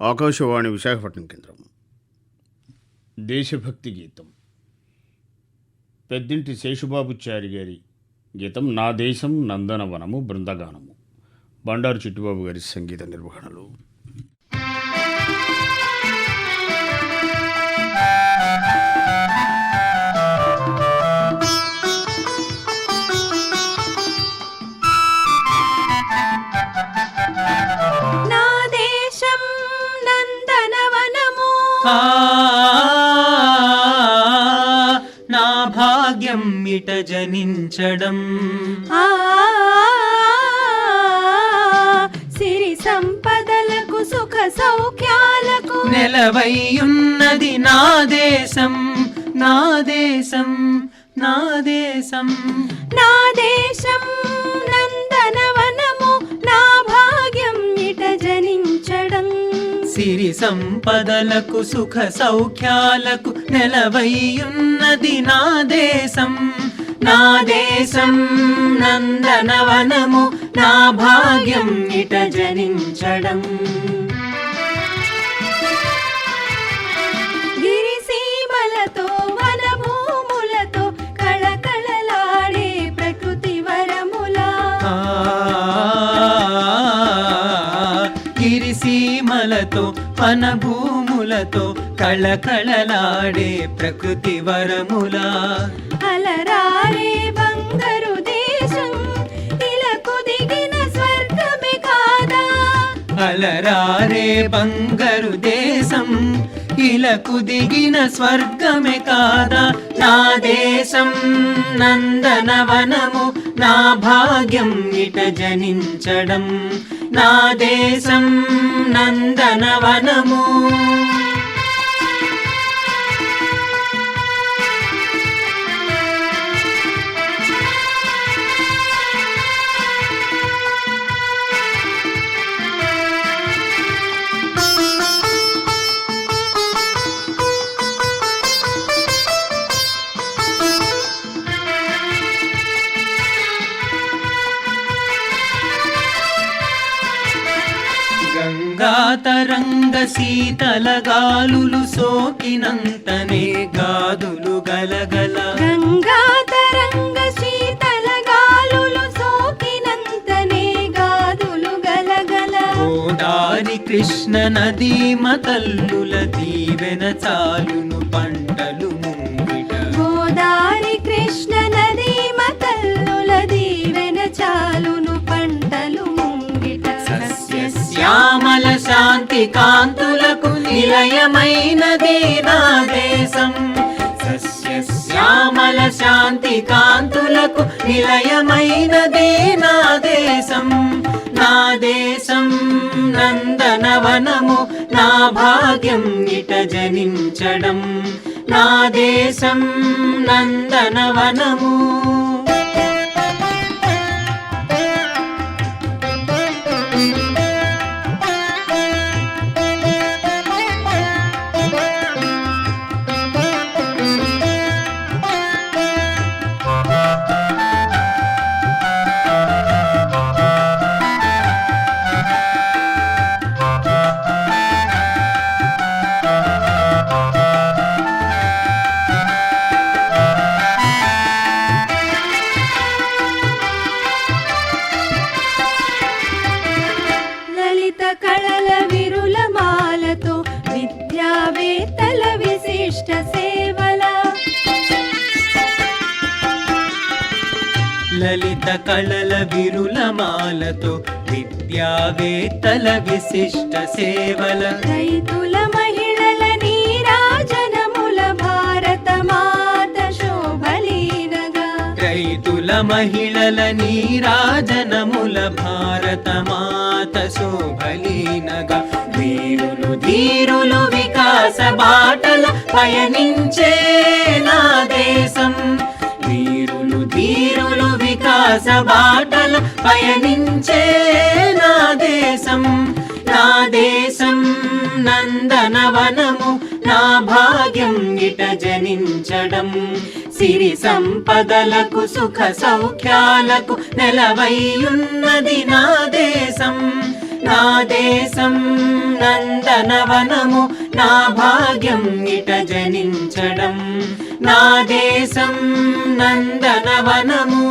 ఆకాశవాణి విశాఖపట్నం కేంద్రం. దేశభక్తి గీతం. పెద్దింటి శేషుబాబుచారి గారి గీతం నా దేశం నందనవనము బృందగానము. బండారు చిట్టుబాబు గారి సంగీత నిర్వహణలు. నా భాగ్యం ఇట జనించడం. ఆ సిరి సంపదలకు సుఖ సౌఖ్యాలకు. నెలవైయున్నది నా దేశం నా దేశం నా దేశం. నా దేశం సిరి సంపదలకు సుఖ సౌఖ్యాలకు నెలవయ్యున్నది నా దేశం. నా దేశం నందనవనము నా భాగ్యం ఇట జనించడం. గిరిసీమలతో వనభూములతో కళకళలాడే ప్రకృతి వరములా. అలరారే బంగారు దేశం ఇలకు దిగిన స్వర్గమే కాదా? అలరారే బంగారు దేశం ఇలకు దిగిన స్వర్గమే కాదా? నా దేశం నందనవనము నా భాగ్యం ఇట జనించడం. నా దేశం నందనవనము. గంగా తరంగ శీతల గాలులు సోకినంతనే గాదులు గలగల. గంగా తరంగ శీతల గాలులు సోకినంతనే గాదులు గలగల. గోదారి కృష్ణ నదీ మతల్లుల దీవెన చాలును పంటలు ముంగిట. గోదారి కృష్ణ నదీ కాంతులకు నిలయమైనది నా దేశం సస్య శ్యామల శాంతి కాంతులకు నిలయమైనది నా దేశం నా దేశం నందనవనము నా భాగ్యం ఇట జనించడం. నా దేశం నందనవనము. లలిత కళల విరులమాలతో విద్యావేత్తల విశిష్ట సేవల. రైతుల మహిళల నీరాజనముల భారత మాత శోభలీనగా. రైతుల మహిళల నీరాజనముల భారత మాత శోభలీనగా. వీరులు ధీరులు వికాస బాటల పయనించే నా దేశం. వికాస బాటల పయనించే నా దేశం నా దేశం నందనవనము నా భాగ్యం ఇట జనించడం. సిరి సంపదలకు సుఖ సౌఖ్యాలకు నెలవైయున్నది నా దేశం నా దేశం నందనవనము నా భాగ్యం ఇట జనించడం. నా దేశం నందనవనము.